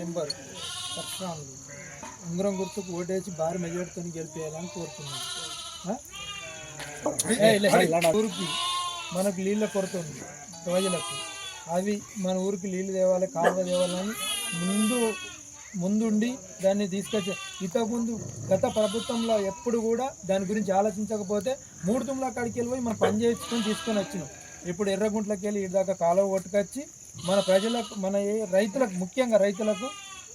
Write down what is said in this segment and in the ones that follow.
Number. Parasuramulu ఉంగరం గుర్తుకు ఓటేసి భారీ మెజార్టీతో గెలిపేయాలని కోరుతున్నాను ఊరికి మనకు నీళ్ళ కొరత ఉంది ప్రజలకు. అవి మన ఊరికి నీళ్ళు తేవాలి కాలువ తేవాలని ముందు ముందుండి దాన్ని తీసుకొచ్చే ఇంతకుముందు గత ప్రభుత్వంలో ఎప్పుడు కూడా దాని గురించి ఆలోచించకపోతే మూడు తుమ్ల కాడికి వెళ్ళిపోయి మనం పని చేసుకొని తీసుకొని వచ్చినాం. ఇప్పుడు ఎర్రగుంట్లకి వెళ్ళి ఇటు దాకా కాలువ కొట్టుకొచ్చి మన ప్రజలకు మన రైతులకు ముఖ్యంగా రైతులకు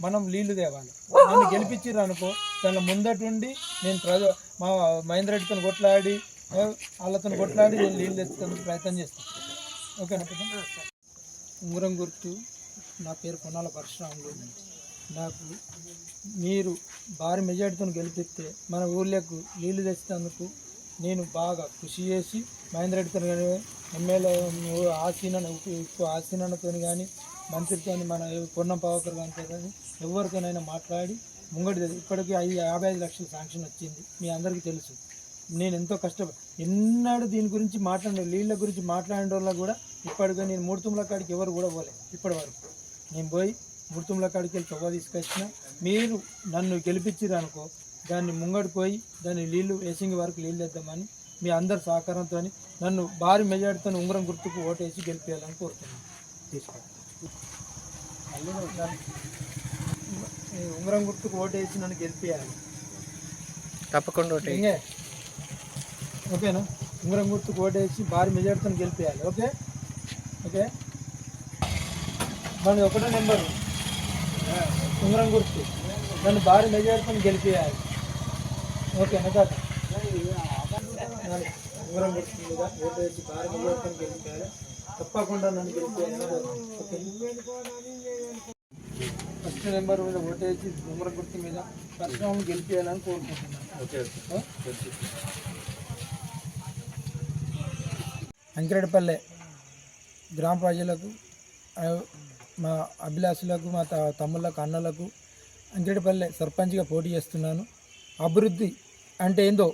మనం నీళ్ళు తేవాలి. నన్ను గెలిపించారు అనుకో దానిలో ముందటుండి నేను ప్రజ మా మహేంద్ర రెడ్డితో కొట్లాడి వాళ్ళతో కొట్లాడి నేను నీళ్ళు తెచ్చుకోవడానికి ప్రయత్నం చేస్తాను ఓకేనా ఉంగరం గుర్తు నా పేరు కొనాల పరశురాములు. నాకు మీరు భారీ మెజార్టీతో గెలిపిస్తే మన ఊర్లకు నీళ్ళు తెచ్చినందుకు నేను బాగా కృషి చేసి మహేంద్ర రెడ్డితో ఎమ్మెల్యే ఆసీన ఆసీనతో కానీ మంత్రితో మన పొన్నం పవాకర్ గారితో కానీ ఎవరితోనైనా మాట్లాడి ముంగడి ఇప్పటికీ ఐదు యాభై ఐదు లక్షల శాంక్షన్ వచ్చింది. మీ అందరికీ తెలుసు. నేను ఎంతో కష్టపడి ఎన్నాడు దీని గురించి మాట్లాడే నీళ్ళ గురించి మాట్లాడిన వాళ్ళకు కూడా ఇప్పటికే నేను మూడు కాడికి ఎవరు కూడా పోలేదు ఇప్పటి వరకు నేను పోయి మూడు కాడికి వెళ్ళి చొవ్వ తీసుకొచ్చిన మీరు నన్ను గెలిపించారు అనుకో దాన్ని ముంగడిపోయి దాన్ని నీళ్ళు వేసింగ్ వరకు నీళ్ళు వేద్దామని మీ అందరి సహకారంతో నన్ను భారీ మెజార్టీతో ఉంగరం గుర్తుకు ఓటేసి గెలిపించాలని కోరుతున్నాను. ఉంగరం గుర్తుకు ఓటేసి నన్ను గెలిపించాలి తప్పకుండా ఓకేనా? ఉంగరం గుర్తుకు ఓటేసి భారీ మెజార్టీతో గెలిపేయాలి. ఓకే? ఓకే? మనది ఒకటో నెంబర్. ఉంగరం గుర్తు. నన్ను భారీ మెజార్టీతో గెలిపేయాలి. ఓకేనా? కాదు ఉంగరం గుర్తు మీద ఓటేసి భారీ గెలిపేయాలి తప్పకుండా నన్ను ఓకే. ఫస్ట్ నెంబర్ మీద ఓటేసి ఉంగరం గుర్తు మీద పరిశ్రమను గెలిపేయాలని కోరుకుంటున్నాను. ఓకే. అంకిరెడ్డిపల్లె గ్రామ ప్రజలకు మా అభిలాషులకు మా త- తమ్ముళ్ళకు అన్నలకు అంకిరెడ్డిపల్లె సర్పంచ్గా పోటీ చేస్తున్నాను. అభివృద్ధి అంటే ఏందో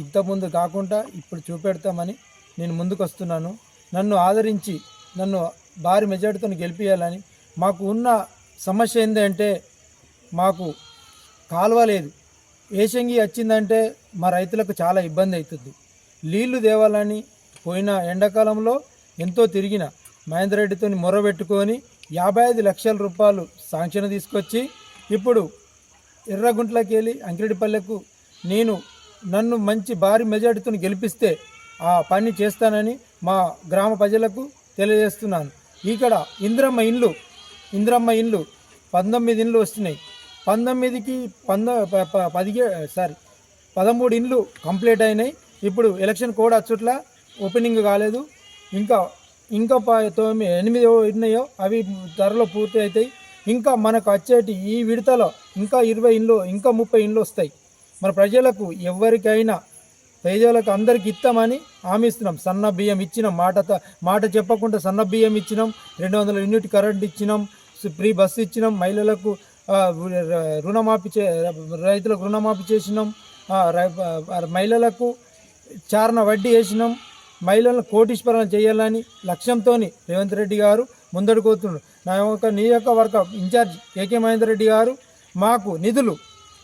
ఇంతకుముందు కాకుండా ఇప్పుడు చూపెడతామని నేను ముందుకు వస్తున్నాను నన్ను ఆదరించి నన్ను భారీ మెజార్టీతో గెలిపించాలని మాకు ఉన్న సమస్య ఏంటంటే మాకు కాలువ లేదు. ఏషంగి వచ్చిందంటే మా రైతులకు చాలా ఇబ్బంది అవుతుంది. నీళ్ళు తేవాలని పోయిన ఎండాకాలంలో ఎంతో తిరిగిన మహేందర్ రెడ్డితో మొరబెట్టుకొని యాభై ఐదు లక్షల రూపాయలు శాంక్షన్ తీసుకొచ్చి ఇప్పుడు ఎర్రగుంట్లకి వెళ్ళి అంకిరెడ్డిపల్లెకు నేను నన్ను మంచి భారీ మెజార్టీతో గెలిపిస్తే ఆ పని చేస్తానని మా గ్రామ ప్రజలకు తెలియజేస్తున్నాను. ఇక్కడ ఇంద్రమ్మ ఇండ్లు ఇంద్రమ్మ ఇండ్లు పంతొమ్మిది ఇండ్లు వస్తున్నాయి. పంతొమ్మిదికి పంద ప- పదిహే సారీ పదమూడు ఇండ్లు కంప్లీట్ అయినాయి. ఇప్పుడు ఎలక్షన్ కోడ్ అచ్చుట్ల ఓపెనింగ్ కాలేదు. ఇంకా ఇంకా ప- తొమ్మిది ఎనిమిది ఉన్నాయో అవి ధరలో పూర్తి అవుతాయి. ఇంకా మనకు వచ్చేటి ఈ విడతలో ఇంకా ఇరవై ఇండ్లు ఇంకా ముప్పై ఇండ్లు వస్తాయి. మన ప్రజలకు ఎవరికైనా పేదలకు అందరికి ఇస్తామని హామీస్తున్నాం సన్న బియ్యం ఇచ్చినాం. మాట మాట చెప్పకుండా సన్న బియ్యం ఇచ్చినాం. రెండు వందల యూనిట్ కరెంట్ ఇచ్చినాం. ఫ్రీ బస్సు ఇచ్చినాం. మహిళలకు రుణమాఫీ చే రైతులకు రుణమాఫీ చేసినాం. రై- మహిళలకు చారణ వడ్డీ వేసినాం. మహిళలను కోటీశ్వరం చేయాలని లక్ష్యంతో రేవంత్ రెడ్డి గారు ముందడుకోతున్నాడు నా యొక్క నియోజకవర్గ ఇన్ఛార్జ్ కేకే మహేందర్ రెడ్డి గారు మాకు నిధులు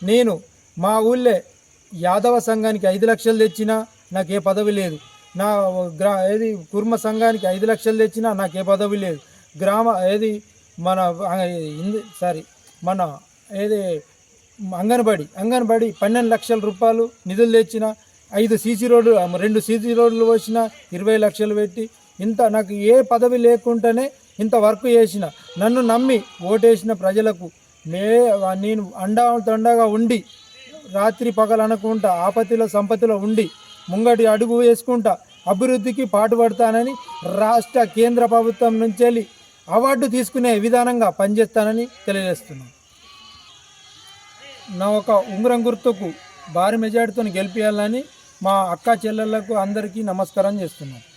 నేను మా ఊళ్ళే యాదవ సంఘానికి ఐదు లక్షలు తెచ్చినా నాకు ఏ పదవి లేదు. నా గ్రా ఏది కుర్మ సంఘానికి ఐదు లక్షలు తెచ్చినా నాకు ఏ పదవి లేదు. గ్రామ ఏది మన ఇంది సారీ మన ఏది అంగన్వాడి అంగన్వాడి పన్నెండు లక్షల రూపాయలు నిధులు తెచ్చిన ఐదు సీసీ రోడ్లు రెండు సీసీ రోడ్లు వచ్చిన ఇరవై లక్షలు పెట్టి ఇంత నాకు ఏ పదవి లేకుండానే ఇంత వర్క్ చేసిన. నన్ను నమ్మి ఓటేసిన ప్రజలకు నే నేను అండా తండగా ఉండి రాత్రి పగలు అనకుండా ఆపత్తిలో సంపత్తిలో ఉండి ముంగటి అడుగు వేసుకుంటా అభివృద్ధికి పాటుపడతానని రాష్ట్ర కేంద్ర ప్రభుత్వం నుంచి వెళ్ళి అవార్డు తీసుకునే విధానంగా పనిచేస్తానని తెలియజేస్తున్నాను నా ఒక ఉంగరం గుర్తుకు భారీ మెజార్టీతో గెలిపించాలని మా అక్క చెల్లెళ్ళకు అందరికీ నమస్కారం చేస్తున్నాను